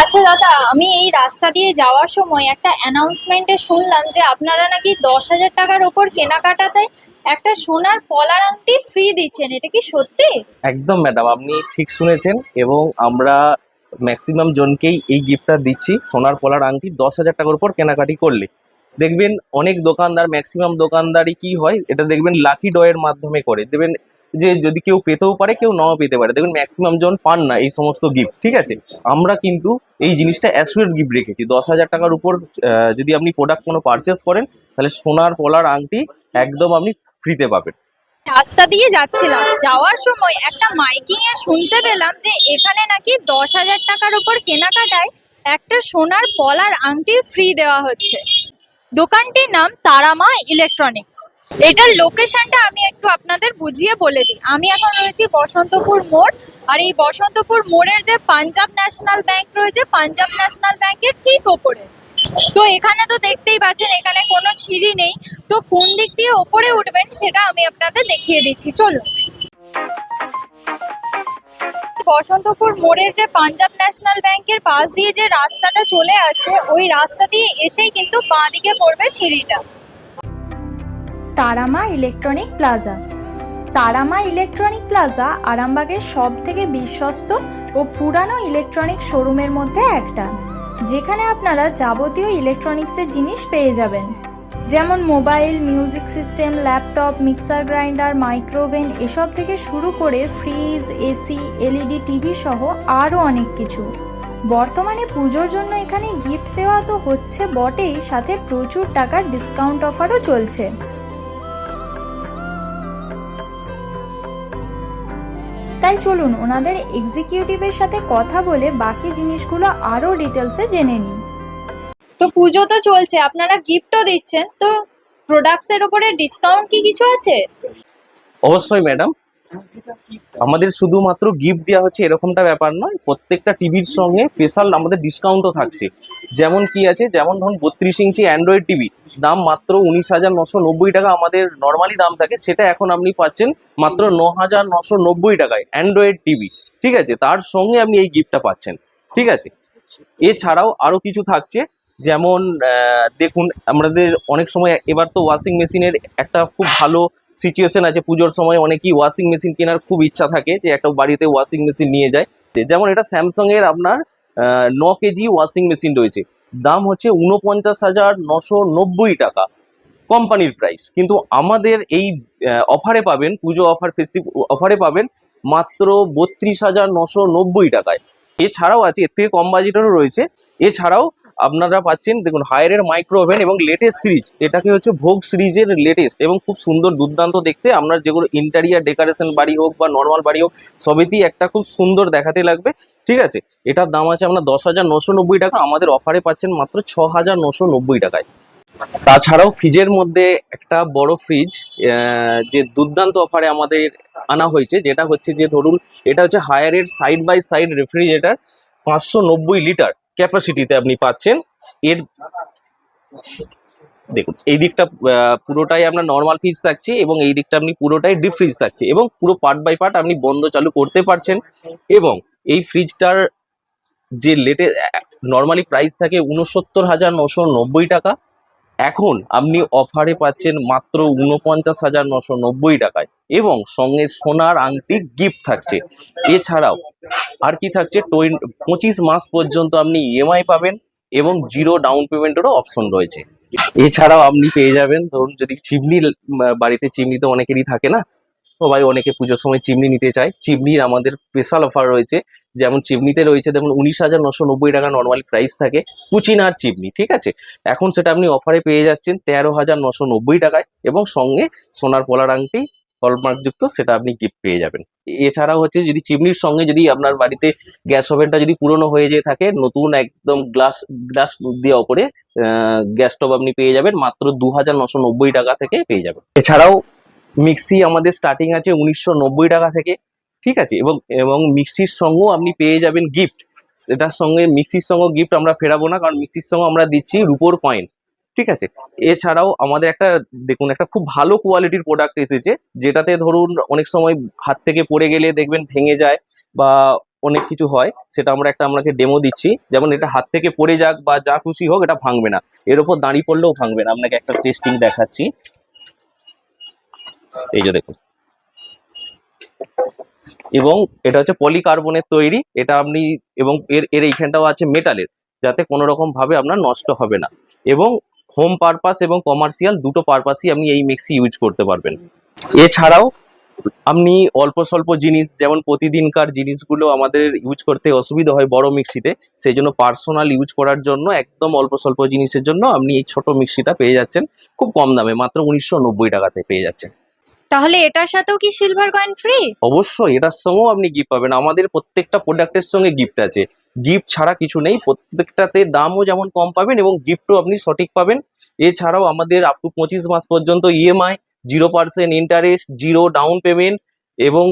আচ্ছা দাদা, আমি এই রাস্তা দিয়ে যাওয়ার সময় একটা অ্যানাউন্সমেন্টে শুনলাম যে আপনারা নাকি দশ হাজার টাকার ওপর কেনাকাটাতে একটা সোনার পলার আংটি ফ্রি দিচ্ছেন। এটা কি সত্যি? একদম ম্যাডাম আপনি ঠিক শুনেছেন এবং আমরা ম্যাক্সিমাম জনকেই এই গিফটটা দিচ্ছি, সোনার পলার আংটি দশ হাজার টাকার উপর কেনাকাটি করলে। দেখবেন অনেক দোকানদার ম্যাক্সিমাম দোকানদারই কি হয়, এটা দেখবেন লাকি ডয়ের মাধ্যমে করে। দেখবেন যে যদি কেউ পেতেও পারে, কেউ নাও পেতে পারে। দেখুন ম্যাক্সিমাম জন পান না এই সমস্ত গিফট ঠিক আছে? আমরা কিন্তু এই জিনিসটা অ্যাসুরেট গিফট রেখেছি। দশ হাজার টাকার উপর যদি আপনি প্রোডাক্ট কোনো পারচেস করেন, তাহলে সোনার, পলার আংটি একদম আপনি ফ্রিতে পাবেন। রাস্তা দিয়ে যাচ্ছিলাম। যাওয়ার সময় একটা মাইকিং এ শুনতে পেলাম যে এখানে নাকি দশ হাজার টাকার উপর কেনাকাটায় একটা সোনার, পলার আংটি ফ্রি দেওয়া হচ্ছে। দোকানটির নাম তারামা ইলেকট্রনিক্স এটার লোকেশনটা আমি একটু আপনাদের বুঝিয়ে বলে দিই। আমি এখন রয়েছি বসন্তপুর মোড়, আর এই বসন্তপুর মোড়ের যে পাঞ্জাব ন্যাশনাল ব্যাংক রয়েছে, পাঞ্জাব ন্যাশনাল ব্যাংকের ঠিক ওপরে। তো এখানে তো দেখতেই পাচ্ছেন, এখানে কোনো সিঁড়ি নেই। তো কোন দিক দিয়ে ওপরে উঠবেন সেটা আমি আপনাদের দেখিয়ে দিচ্ছি। চলুন। বসন্তপুর মোড়ের যে পাঞ্জাব ন্যাশনাল ব্যাংকের পাশ দিয়ে যে রাস্তাটা চলে আসে, ওই রাস্তা দিয়ে এসেই কিন্তু বাঁ দিকে পড়বে সিঁড়িটা। Tarama electronic plaza. Tarama electronic plaza আরামবাগের সব থেকে বিশ্বস্ত ও পুরানো ইলেকট্রনিক শোরুমের মধ্যে একটা, যেখানে আপনারা যাবতীয় ইলেকট্রনিক্সের জিনিস পেয়ে যাবেন। যেমন mobile, music system, laptop, mixer grinder, micro oven, এসব থেকে শুরু করে ফ্রিজ, এসি, এলইডি, টিভি সহ আরও অনেক কিছু। বর্তমানে পুজোর জন্য এখানে গিফট দেওয়া তো হচ্ছে বটেই, সাথে প্রচুর টাকার ডিসকাউন্ট অফারও চলছে। তাই চলুন ওনাদের এক্সিকিউটিভের সাথে কথা বলে বাকি জিনিসগুলো আরও ডিটেলসে জেনে নিই। তো পুজো তো চলছে আপনারা গিফটও দিচ্ছেন তো প্রোডাক্টসের উপরে ডিসকাউন্ট কি কিছু আছে? অবশ্যই ম্যাডাম আমাদের শুধুমাত্র গিফট দেওয়া হচ্ছে এরকমটা ব্যাপার নয় প্রত্যেকটা টিভির সঙ্গে স্পেশাল আমাদের ডিসকাউন্টও থাকছে। যেমন কি আছে যেমন ধরুন বত্রিশ ইঞ্চি অ্যান্ড্রয়েড টিভি দাম মাত্র উনিশ হাজার নশো নব্বই টাকা। আমাদের নর্মালি দাম থাকে, সেটা এখন আপনি পাচ্ছেন মাত্র ন হাজার নশো নব্বই টাকায় অ্যান্ড্রয়েড টিভি ঠিক আছে? তার সঙ্গে আপনি এই গিফটটা পাচ্ছেন। ঠিক আছে? এছাড়াও আরও কিছু থাকছে, যেমন দেখুন, আমাদের অনেক সময় এবার তো ওয়াশিং মেশিনের একটা খুব ভালো সিচুয়েশন আছে। পুজোর সময় অনেকেই ওয়াশিং মেশিন কেনার খুব ইচ্ছা থাকে যে একটা বাড়িতে ওয়াশিং মেশিন নিয়ে যায়। যেমন এটা স্যামসাং এর আপনার ন কেজি ওয়াশিং মেশিন রয়েছে। দাম হচ্ছে উনপঞ্চাশ হাজার নশো নব্বই টাকা কোম্পানির প্রাইস কিন্তু আমাদের এই অফারে পাবেন, পুজো অফার ফেস্টিভ অফারে পাবেন মাত্র বত্রিশ হাজার নশো নব্বই টাকায়। এছাড়াও আছে, এর থেকে কম বাজেটেরও রয়েছে। এছাড়াও আপনারা পাচ্ছেন, দেখুন হায়ারের মাইক্রো ওভেন এবং লেটেস্ট সিরিজ এটাকে হচ্ছে ভোগ সিরিজের লেটেস্ট এবং খুব সুন্দর দুর্দান্ত দেখতে। আপনার যেগুলো ইন্টারিয়ার ডেকোরেশন বাড়ি হোক বা নর্মাল বাড়ি হোক, সবেতেই একটা খুব সুন্দর দেখাতে লাগবে। ঠিক আছে? এটার দাম আছে আপনার দশ হাজার নশো নব্বই টাকা। আমাদের অফারে পাচ্ছেন মাত্র ছ হাজার নশো নব্বই টাকায়। তাছাড়াও ফ্রিজের মধ্যে একটা বড় ফ্রিজ যে দুর্দান্ত অফারে আমাদের আনা হয়েছে, যেটা হচ্ছে যে ধরুন, এটা হচ্ছে হায়ারের সাইড বাই সাইড রেফ্রিজারেটার পাঁচশো নব্বই লিটার। ক্যাপাসিটিতে আপনি পাচ্ছেন। এর দেখুন, এই দিকটা পুরোটাই আপনার নর্মাল ফ্রিজ থাকছে এবং এই দিকটা আপনি পুরোটাই ডিপ ফ্রিজ থাকছে এবং পুরো পার্ট বাই পার্ট আপনি বন্ধ চালু করতে পারছেন এবং এই ফ্রিজটার যে লেটে নর্মালি প্রাইস থাকে উনসত্তর হাজার নশো নব্বই টাকা। এখন আপনি অফারে পাচ্ছেন মাত্র উনপঞ্চাশ হাজার নশো নব্বই টাকায় এবং সঙ্গে সোনার আংটি গিফট থাকছে। এছাড়াও আর কি থাকছে? পঁচিশ মাস পর্যন্ত আপনি ইএমআই পাবেন এবং জিরো ডাউন পেমেন্টেরও অপশন রয়েছে। এছাড়াও আপনি পেয়ে যাবেন, ধরুন যদি চিমনি বাড়িতে চিমনি তো অনেকেরই থাকে না সবাই অনেকে পুজোর সময় চিমনি নিতে চায়। চিমনির আমাদের স্পেশাল অফার রয়েছে। যেমন চিমনিতে রয়েছে যেমন উনিশ হাজার নশো নব্বই টাকা নর্মাল প্রাইস থাকে কুচিনার চিমনি, ঠিক আছে? এখন সেটা আপনি অফারে পেয়ে যাচ্ছেন তেরো হাজার নশো নব্বই টাকায় এবং সঙ্গে সোনার পলার আংটি হলমার্ক যুক্ত সেটা আপনি গিফট পেয়ে যাবেন। এছাড়াও হচ্ছে যদি চিমনির সঙ্গে যদি আপনার বাড়িতে গ্যাস ওভেনটা যদি পুরনো হয়ে যেয়ে থাকে, নতুন একদম গ্লাস গ্লাস দিয়ে ওপরে গ্যাস স্টোভ আপনি পেয়ে যাবেন। মাত্র দু হাজার নশো নব্বই টাকা থেকে পেয়ে যাবেন। এছাড়াও মিক্সি আমাদের স্টার্টিং আছে উনিশশো নব্বই টাকা থেকে, ঠিক আছে? এবং এবং মিক্সির সঙ্গেও আপনি পেয়ে যাবেন গিফট সেটার সঙ্গে, মিক্সির সঙ্গে গিফট আমরা ফেরাবো না, কারণ মিক্সির সঙ্গে আমরা দিচ্ছি রুপোর কয়েন ঠিক আছে? এছাড়াও আমাদের একটা, দেখুন, একটা খুব ভালো কোয়ালিটির প্রোডাক্ট এসেছে, যেটাতে ধরুন অনেক সময় হাত থেকে পড়ে গেলে দেখবেন ভেঙে যায় বা অনেক কিছু হয়, সেটা আমরা একটা আপনাকে ডেমো দিচ্ছি। যেমন এটা হাত থেকে পড়ে যাক বা যা খুশি হোক, এটা ভাঙবে না। এর ওপর দাঁড়িয়ে পড়লেও ভাঙবে না। আপনাকে একটা টেস্টিং দেখাচ্ছি। এই যে দেখুন। এবং এটা হচ্ছে পলিকার্বনের তৈরি, এটা আপনি এবং এর এর এইখানটাও আছে মেটালের, যাতে কোনো রকম ভাবে আপনার নষ্ট হবে না। এবং হোম পারপাস এবং কমার্শিয়াল দুটো পারপাসই আপনি এই মিক্সি ইউজ করতে পারবেন। এছাড়াও আপনি অল্প স্বল্প জিনিস, যেমন প্রতিদিনকার জিনিসগুলো আমাদের ইউজ করতে অসুবিধা হয় বড় মিক্সিতে সেই জন্য পার্সোনাল ইউজ করার জন্য একদম অল্প স্বল্প জিনিসের জন্য আপনি এই ছোট মিক্সিটা পেয়ে যাচ্ছেন, খুব কম দামে, মাত্র উনিশশো নব্বই টাকাতে পেয়ে যাচ্ছেন। তাহলে এটার সাথেও কি সিলভার কয়েন ফ্রি অবশ্যই, এটার সঙ্গেও আপনি গিফট পাবেন। আমাদের প্রত্যেকটা প্রোডাক্টের সঙ্গে গিফট আছে। গিফট ছাড়া কিছু নেই, প্রত্যেকটাতে দামও যেমন কম পাবেন এবং গিফটও আপনি সঠিক পাবেন। এছাড়াও আমাদের আপ টু পঁচিশ মাস পর্যন্ত EMI zero percent interest zero down payment এবং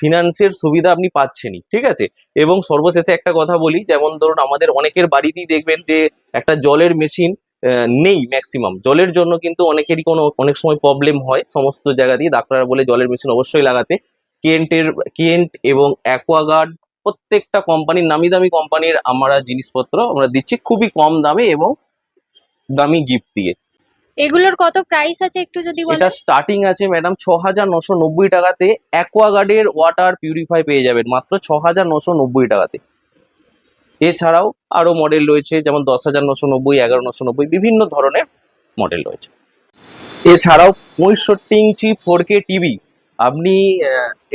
ফিনান্সের সুবিধা আপনি পাচ্ছেনই, ঠিক আছে? এবং সর্বশেষে একটা কথা বলি, যেমন ধরুন আমাদের অনেকের বাড়িতেই দেখবেন যে একটা জলের মেশিন নেই ম্যাক্সিমাম জলের জন্য কিন্তু অনেকেরই কোনো অনেক সময় প্রবলেম হয় সমস্ত জায়গা দিয়ে। ডাক্তাররা বলে জলের মেশিন অবশ্যই লাগাতে। কেন্টের কেন্ট এবং অ্যাকোয়াগার্ড প্রত্যেকটা কোম্পানির নামি দামি কোম্পানির আমরা জিনিসপত্র আমরা দিচ্ছি খুবই কম দামে এবং দামি গিফট দিয়ে। এগুলোর কত প্রাইস আছে একটু যদি বলেন? এটা স্টার্টিং আছে ম্যাডাম ছ হাজার নশো নব্বই টাকাতে। অ্যাকোয়াগার্ডের ওয়াটার পিউরিফাই পেয়ে যাবেন। মাত্র ছ হাজার নশো নব্বই টাকাতে। এছাড়াও আরও মডেল রয়েছে, যেমন দশ হাজার নশো নব্বই, এগারো নশো নব্বই, বিভিন্ন ধরনের মডেল রয়েছে। এছাড়াও পঁয়ষট্টি ইঞ্চি ফোর কে টিভি আপনি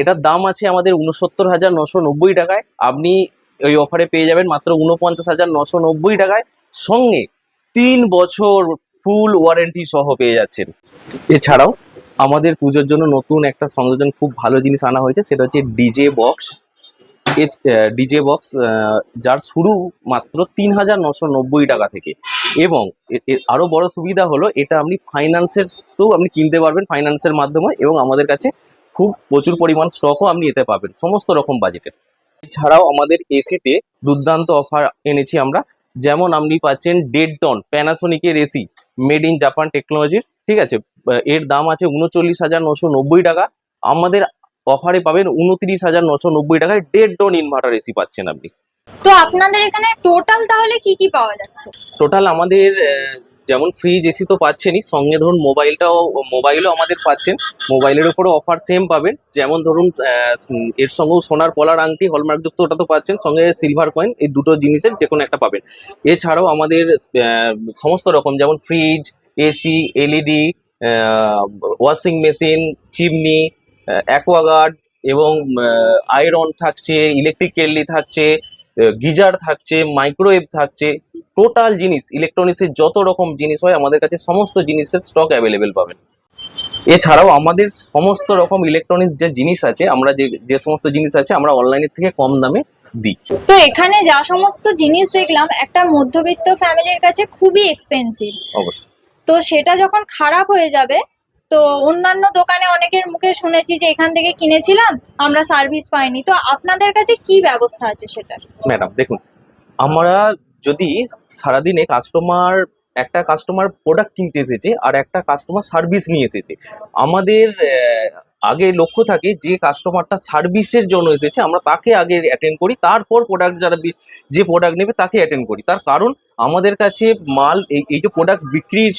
এটার দাম আছে আমাদের উনসত্তর হাজার নশো নব্বই টাকায়, আপনি ওই অফারে পেয়ে যাবেন মাত্র উনপঞ্চাশ হাজার নশো নব্বই টাকায়, সঙ্গে তিন বছর ফুল ওয়ারেন্টি সহ পেয়ে যাচ্ছেন। এছাড়াও আমাদের পুজোর জন্য নতুন একটা সংযোজন খুব ভালো জিনিস আনা হয়েছে, সেটা হচ্ছে ডিজে বক্স ডিজে বক্স যার শুরু মাত্র তিন হাজার নশো নব্বই টাকা থেকে। এবং আরও বড় সুবিধা হলো, এটা আপনি ফাইন্যান্সের তো আপনি কিনতে পারবেন ফাইন্যান্সের মাধ্যমে, এবং আমাদের কাছে খুব প্রচুর পরিমাণ স্টকও আপনি এতে পাবেন, সমস্ত রকম বাজেটের এছাড়াও আমাদের এসিতে দুর্দান্ত অফার এনেছি আমরা, যেমন আপনি পাচ্ছেন ডেড টন প্যানাসোনিকের এসি মেড ইন জাপান টেকনোলজির ঠিক আছে? এর দাম আছে উনচল্লিশ হাজার নশো নব্বই টাকা। আমাদের অফারে পাবেন উনত্রিশ হাজার নশো নব্বই টাকায় ডেড টন ইনভার্টার এসি পাচ্ছেন আপনি। তো আপনাদের এখানে টোটাল তাহলে কি কি পাওয়া যাচ্ছে? টোটাল আমাদের যেমন ফ্রিজ এসি তো পাচ্ছেনই সঙ্গে ধরুন মোবাইলটাও মোবাইলও আমাদের পাচ্ছেন। মোবাইলের উপরও অফার সেম পাবেন। যেমন ধরুন এর সঙ্গেও সোনার পলার আংটি হলমার্কযুক্ত ওটা তো পাচ্ছেন। সঙ্গে সিলভার কয়েন এই দুটো জিনিসের যে কোনো একটা পাবেন। এছাড়াও আমাদের সমস্ত রকম যেমন fridge AC LED washing machine chimney Aquaguard এবং আয়রন থাকছে ইলেকট্রিক কেটলি থাকছে গিজার থাকছে মাইক্রোওয়েভ থাকছে। টোটাল জিনিস ইলেকট্রনিক্সের যত রকম জিনিস হয় আমাদের কাছে সমস্ত জিনিসের স্টক অ্যাভেলেবেল পাবেন। এছাড়াও আমাদের সমস্ত রকম ইলেকট্রনিক্স যে জিনিস আছে আমরা যে যে সমস্ত জিনিস আছে আমরা অনলাইনের থেকে কম দামে দিই। তো এখানে যা সমস্ত জিনিস দেখলাম একটা মধ্যবিত্ত ফ্যামিলির কাছে খুবই এক্সপেন্সিভ অবশ্যই। তো সেটা যখন খারাপ হয়ে যাবে তো অন্যান্য দোকানে অনেকের মুখে শুনেছি যে এখান থেকে কিনেছিলাম, আমরা সার্ভিস পাইনি। তো আপনাদের কাছে কি ব্যবস্থা আছে সেটা? ম্যাডাম, দেখুন, আমরা যদি সারাদিনে কাস্টমার একটা কাস্টমার প্রোডাক্ট কিনতে এসেছে আর একটা কাস্টমার সার্ভিস নিয়ে এসেছে, আমাদের আগে লক্ষ্য থাকে যে কাস্টমারটা সার্ভিসের জন্য এসেছে, আমরা তাকে আগে অ্যাটেন্ড করি, তারপর প্রোডাক্ট যারা যে প্রোডাক্ট নেবে তাকে অ্যাটেন্ড করি। তার কারণ আমাদের কাছে মাল, এই যে প্রোডাক্ট বিক্রির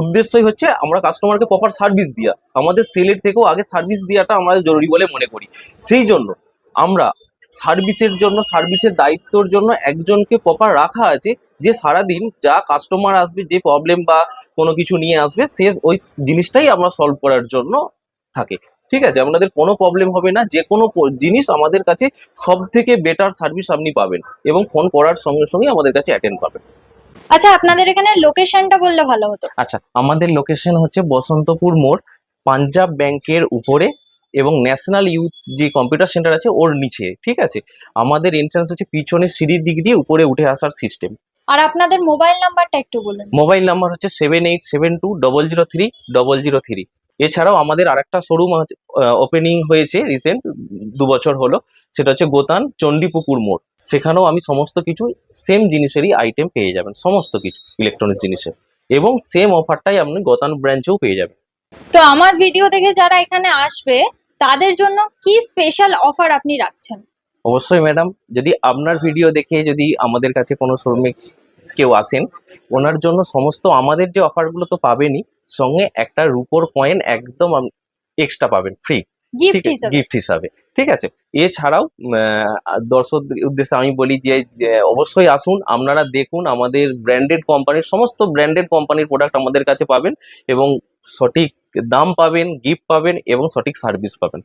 উদ্দেশ্যই হচ্ছে আমরা কাস্টমারকে প্রপার সার্ভিস দেওয়া আমাদের সেলের থেকেও আগে সার্ভিস দেওয়াটা আমরা জরুরি বলে মনে করি। সেই জন্য আমরা সার্ভিসের জন্য সার্ভিসের দায়িত্বর জন্য একজনকে প্রপার রাখা আছে যে সারাদিন যা কাস্টমার আসবে, যে প্রবলেম বা কোনো কিছু নিয়ে আসবে, সে ওই জিনিসটাই আমরা সলভ করার জন্য থাকে। ঠিক আছে? আপনাদের কোনো প্রবলেম হবে না। যে কোনো জিনিস আমাদের কাছে সব থেকে বেটার সার্ভিস আপনি পাবেন এবং ফোন করার সঙ্গে সঙ্গে আমাদের কাছে অ্যাটেন্ড পাবেন। আচ্ছা আপনাদের এখানে লোকেশনটা বললে ভালো হতো। আচ্ছা আমাদের লোকেশন হচ্ছে বসন্তপুর মোড় পাঞ্জাব ব্যাংকের উপরে এবং ন্যাশনাল ইউথ যে কম্পিউটার সেন্টার আছে ওর নিচে। ঠিক আছে? আমাদের এন্ট্রান্স হচ্ছে পিছনের সিঁড়ির দিক দিয়ে উপরে উঠে আসার সিস্টেম আর আপনাদের মোবাইল নাম্বারটা একটু বলুন। মোবাইল নাম্বার হচ্ছে seven eight seven two double zero three double zero three এছাড়াও আমাদের আরেকটা শোরুম ওপেনিং হয়েছে রিসেন্ট দু বছর হলো সেটা হচ্ছে গোতান চণ্ডীপুকুর মোড়। সেখানেও আমি সমস্ত কিছু সেম জিনিসেরই আইটেম পেয়ে যাবেন সমস্ত কিছু ইলেকট্রনিক্স জিনিসের। এবং সেম অফারটাই আপনি গোতান ব্রাঞ্চেও পেয়ে যাবেন। তো আমার ভিডিও দেখে যারা এখানে আসবে তাদের জন্য কি স্পেশাল অফার আপনি রাখছেন? অবশ্যই ম্যাডাম যদি আপনার ভিডিও দেখে যদি আমাদের কাছে কোনো শ্রমিক কেউ আসেন ওনার জন্য সমস্ত আমাদের যে অফারগুলো তো পাবেনই সঙ্গে একটা রুপোর কয়েন একদম এক্সট্রা পাবেন ফ্রি গিফট হিসাবে। ঠিক আছে? এছাড়াও দর্শক উদ্দেশ্যে আমি বলি যে অবশ্যই আসুন আপনারা দেখুন আমাদের ব্র্যান্ডেড কোম্পানির সমস্ত ব্র্যান্ডেড কোম্পানির প্রোডাক্ট আমাদের কাছে পাবেন এবং সঠিক দাম পাবেন গিফট পাবেন এবং সঠিক সার্ভিস পাবেন।